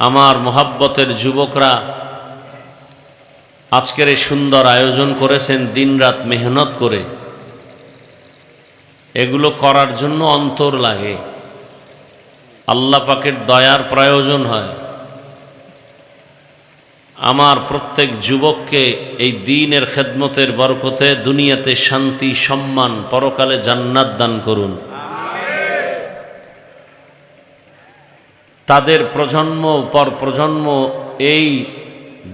আমার মোহাব্বতের যুবকরা আজকের এই সুন্দর আয়োজন করেছেন, দিনরাত মেহনত করে। এগুলো করার জন্য অন্তর লাগে। আল্লাহ পাকের দয়ার প্রয়োজন হয়। আমার প্রত্যেক যুবককে এই দিনের খেদমতের বরকতে দুনিয়াতে শান্তি, সম্মান, পরকালে জান্নাত দান করুন। তাদের প্রজন্ম পর প্রজন্ম এই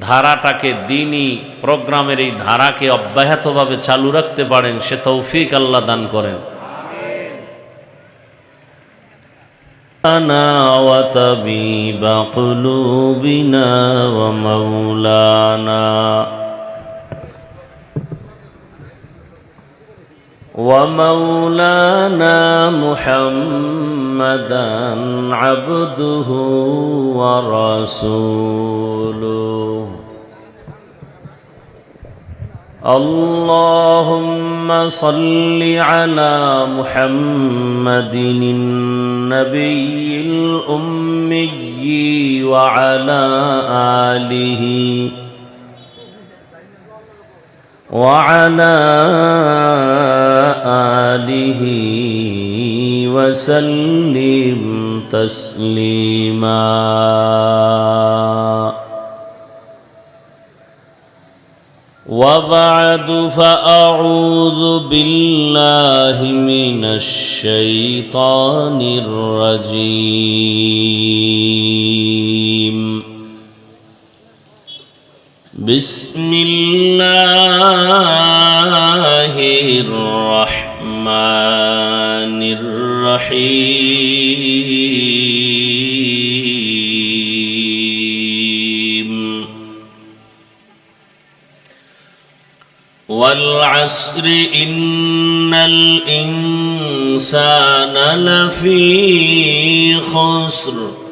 ধারাটাকে দিনই প্রোগ্রামের এই ধারাকে অব্যাহতভাবে চালু রাখতে পারেন সে তৌফিক আল্লাহ দান করেন أنا وطبيب قلوبنا ومولانا ومولانا محمدا عبده ورسوله. اللهم صل على محمد النبي الأمي وعلى آله وعلى آله وسلم تسليما. وبعد فأعوذ بالله من الشيطان الرجيم. بسم الله الرحمن الرحيم. والعصر إن الإنسان لفي خسر.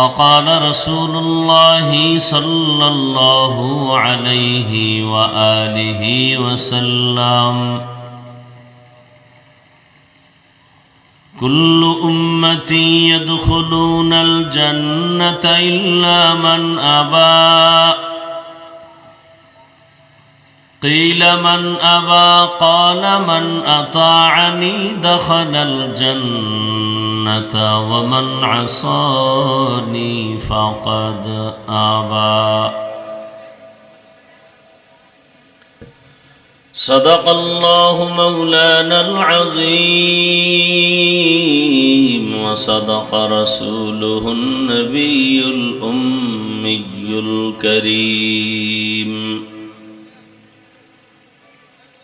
وقال رسول الله صلى الله عليه وآله وسلم كل أمتي يدخلون الجنة إلا من أبى قيل من أبى قال من أطاعني دخل الجنة ومن عصاني فقد أبى. صدق الله مولانا العظيم وصدق رسوله النبي الأمي الكريم.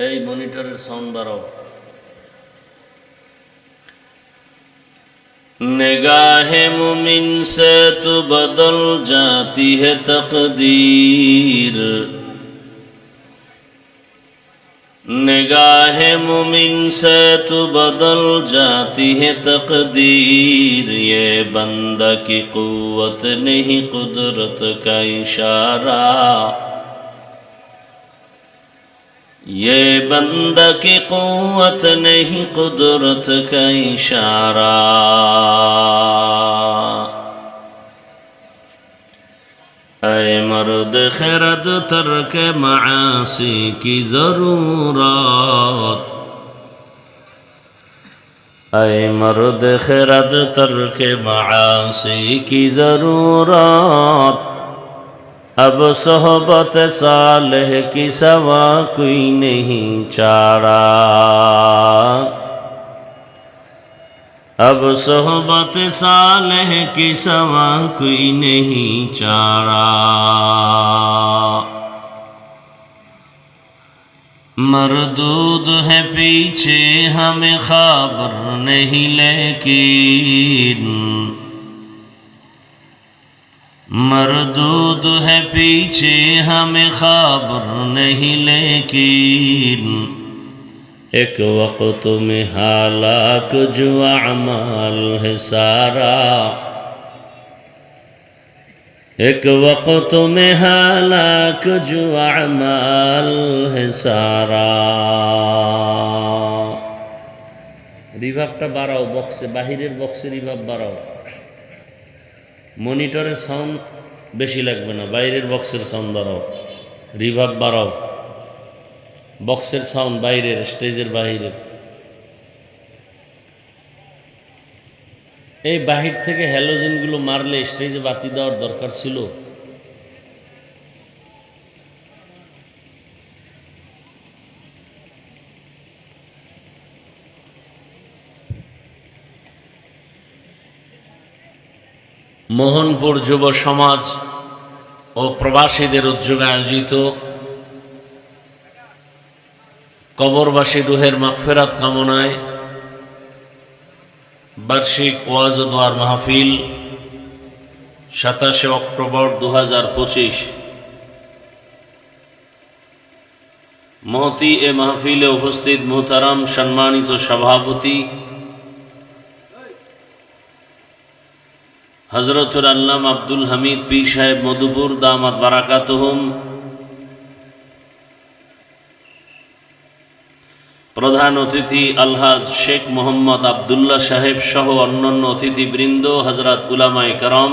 এই মনিটরের সাউন্ড বাড়াও نگاہ مومن سے تو بدل جاتی ہے تقدیر نگاہ مومن سے تو بدل جاتی ہے تقدیر یہ بندہ کی قوت نہیں قدرت کا اشارہ یہ بندہ کی قوت نہیں قدرت کا اشارہ اے مرد خرد ترک معاصی کی ضرورات اے مرد خرد ترک معاصی کی ضرورات اب صحبت صالح کی سوا کوئی نہیں چارہ اب صحبت صالح کی سوا کوئی نہیں چارہ مردود ہے پیچھے ہمیں خبر نہیں لیکن مردود ہے پیچھے ہمیں خبر نہیں لیکن ایک وقت میں حالات جو اعمال ہے سارا ایک وقت میں حالات جو اعمال ہے سارا রিভাবটা বাড়াও বক্সে বাহিরের বক্সে রিভাব বাড়াও মনিটরের সাউন্ড বেশি লাগবে না, বাইরের বক্সের সাউন্ড বাড়াও রিভাব বাড়াও। বক্সের সাউন্ড বাইরের, স্টেজের বাইরের এই বাহির থেকে হ্যালোজেনগুলো মারলে স্টেজে বাতি দেওয়ার দরকার ছিল। মোহনপুর যুব সমাজ ও প্রবাসীদের উদ্যোগে আয়োজিত কবরবাসী রুহের মাগফেরাত কামনায় বার্ষিক ওয়াজ দোয়ার মাহফিল সাতাশে অক্টোবর দু হাজার পঁচিশ। মহতি এ মাহফিলে উপস্থিত মোহতারাম সম্মানিত সভাপতি হজরতুল আল্লাম আব্দুল হামিদ পীর সাহেব মধুপুর দামাত বারাকাতহুম। প্রধান অতিথি আলহাজ শেখ মোহাম্মদ আবদুল্লাহ সাহেব সহ অন্যান্য অতিথিবৃন্দ হজরত উলামাই করম।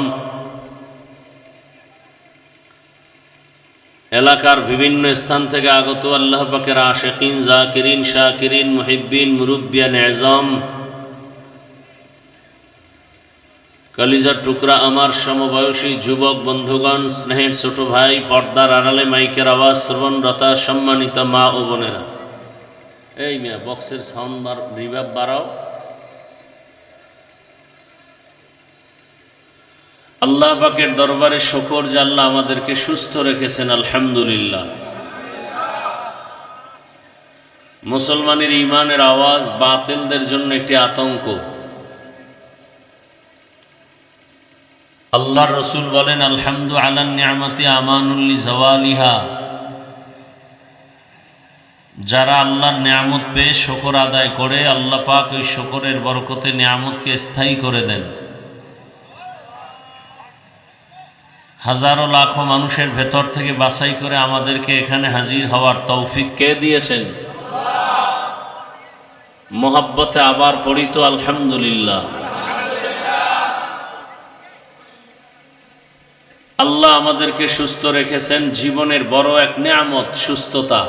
এলাকার বিভিন্ন স্থান থেকে আগত আল্লাহ পাকের আশেকিন, জাকিরিন, শাকিরিন, মুহিব্বিন, মুরব্বিয়ান, এজম কালিজার টুকরা আমার সমবয়সী যুবক বন্ধুগণ, স্নেহের ছোট ভাই, পর্দার আড়ালে মাইকের আওয়াজ, শ্রবণরতা, সম্মানিত মা ও বোনেরা। এই মিয়া বক্সের সাউন্ড বার রিভাব বাড়াও। আল্লাহ পাকের দরবারে শকর যে আল্লাহ আমাদেরকে সুস্থ রেখেছেন, আলহামদুলিল্লাহ। মুসলমানের ইমানের আওয়াজ বাতিলদের জন্য একটি আতঙ্ক। আল্লাহ রসুল বলেন, আলহামদু আলান নিয়ামতি আমানুল্লি জওয়ালিহা। যারা আল্লাহর নিয়ামত পেয়ে শকর আদায় করে, আল্লাহ পাক ওই শকরের বরকতে নিয়ামতকে স্থায়ী করে দেন। হাজারো লাখো মানুষের ভেতর থেকে বাছাই করে আমাদেরকে এখানে হাজির হওয়ার তৌফিক কে দিয়েছেন? মোহাব্বতে আবার পড়িত আলহামদুলিল্লাহ। আল্লাহ আমাদেরকে সুস্থ রেখেছেন, জীবনের বড় এক নিয়ামত, সুস্থতা।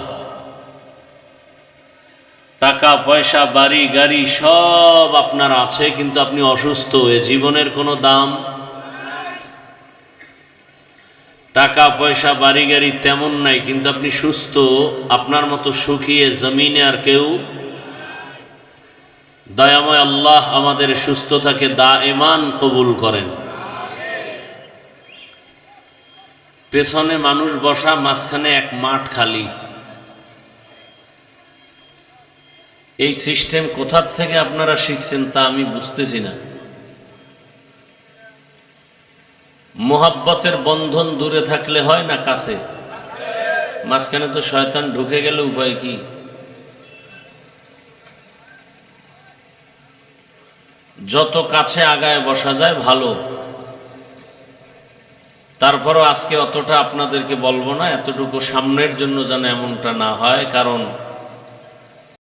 টাকা, পয়সা, বাড়ি, গাড়ি সব আপনার আছে, কিন্তু আপনি অসুস্থ, এ জীবনের কোনো দাম? টাকা, পয়সা, বাড়ি, গাড়ি তেমন নাই, কিন্তু আপনি সুস্থ, আপনার মতো সুখিয়ে জমিনে আর কেউ? দয়াময় আল্লাহ আমাদের সুস্থতাকে দা এমান কবুল করেন। পেছনে মানুষ বসা, মাঝখানে এক মাঠ খালি। এই সিস্টেম কোথার থেকে আপনারা শিখছেন তা আমি বুঝতেছি না। মোহাব্বতের বন্ধন দূরে থাকলে হয় না কাছে? মাঝখানে তো শয়তান ঢুকে গেলে উপায় কি? যত কাছে আগায় বসা যায় ভালো। তারপরও আজকে অতটা আপনাদেরকে বলব না এতটুকু সামনের জন্য যেন এমনটা না হয় কারণ